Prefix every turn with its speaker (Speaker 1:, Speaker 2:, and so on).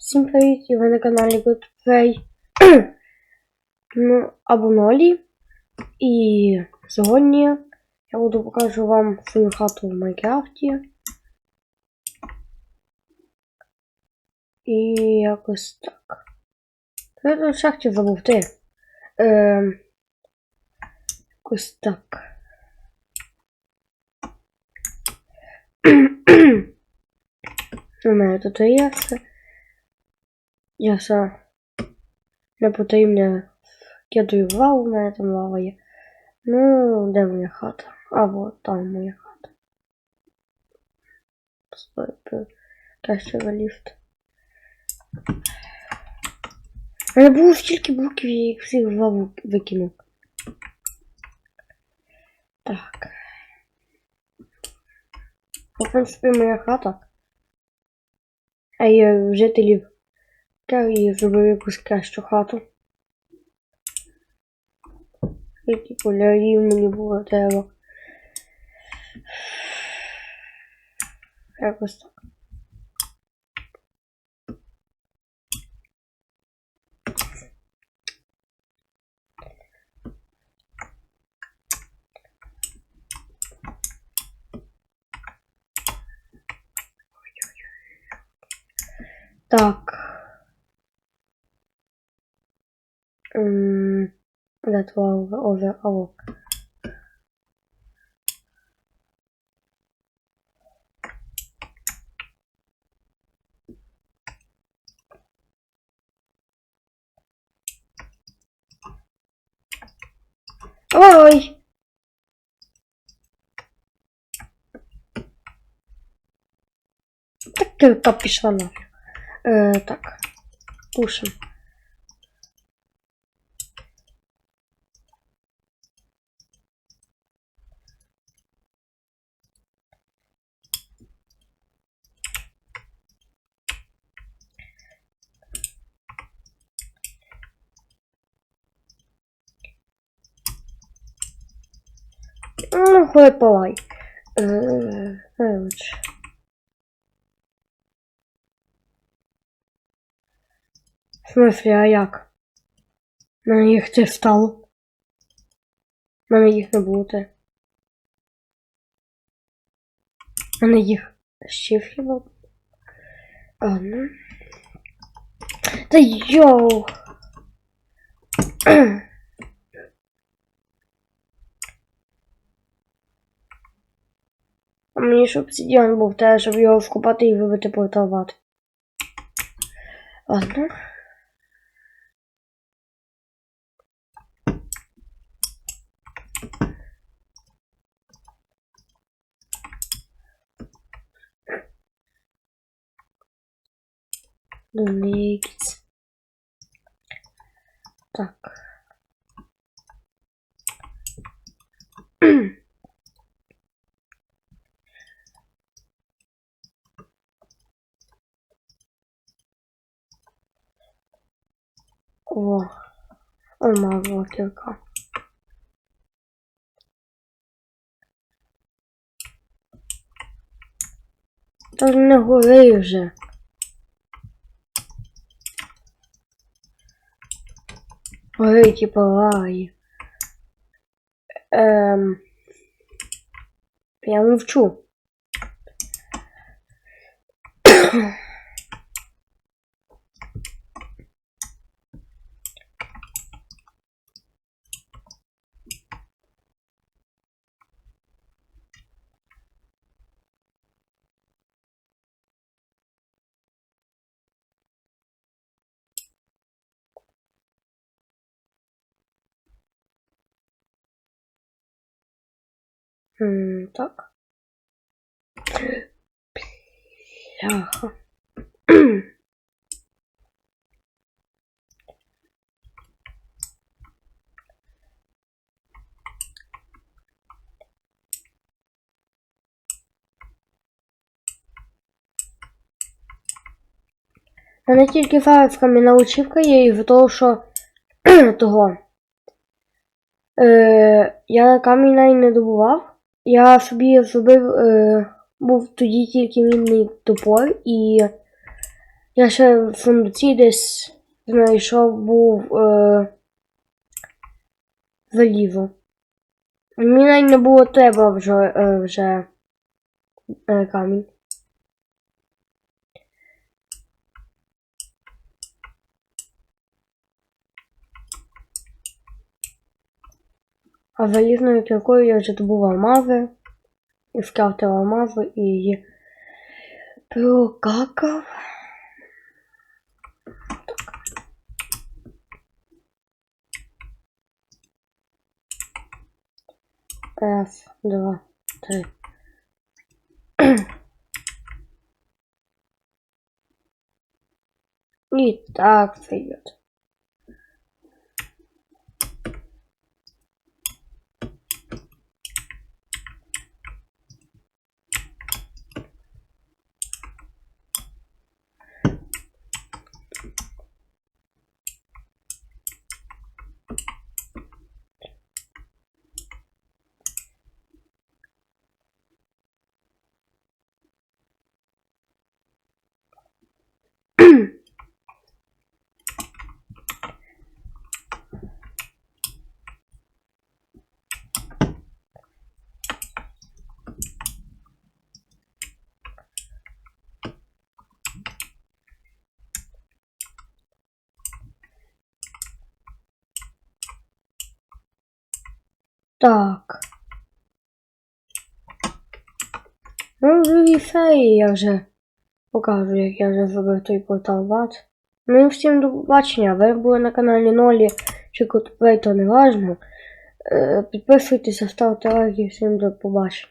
Speaker 1: Всім привіт! І ви на каналі GoodPlay. ну, або Нолі. І сьогодні я буду покажу вам свою хату в Майнкрафті. І якось так. Я тут хотів забув ти. Ем, якось так. У мене тут є все. Я все не потрібне кидаю в лаву, мене там лава є. Ну, де моя хата? Або там моя хата. Краще в ліфт. Мене було стільки блоків, я їх всіх в лаву викинув. Так. В принципі, моя хата. А є жителів. Її зробив якусь кращу хату. Які полярів мені було треба. Якось так. Так. Um, dat was over ook. Hoi! Eh, tak. Pusem. Ну, ходи палай. Коротше. В смысле, а як? Мене їх це стало. У мене їх не було те. У мене їх ще хіба. Ну. Та йоу! А мені ж обсидіан був те, щоб його вкопати і вибити порталват. Ладно. О, алмазова кірка. Та не гори вже. Гори, типа лаї. Ем... Я мовчу. Так. Бляха. У мене тільки файлів кам'яна є і в того, що того. Е, я камінь не добував. Я собі зробив, е, був тоді тільки мінний топор і Я ще в сундуці десь знайшов був е, залізо. Мені навіть не було треба вже, е, вже е, камінь. А залізною кіркою я вже добув алмази, і скрафтив алмази і її прокакав. Раз, два, три. И так вперед. Так. Ну, феї я вже покажу, як я вже зробив той портал бат. Ну і всім до побачення. Ви були на каналі Нолі чи Котвей, то не важно. Підписуйтесь, Підписуйтеся, ставте лайки, всім до побачення.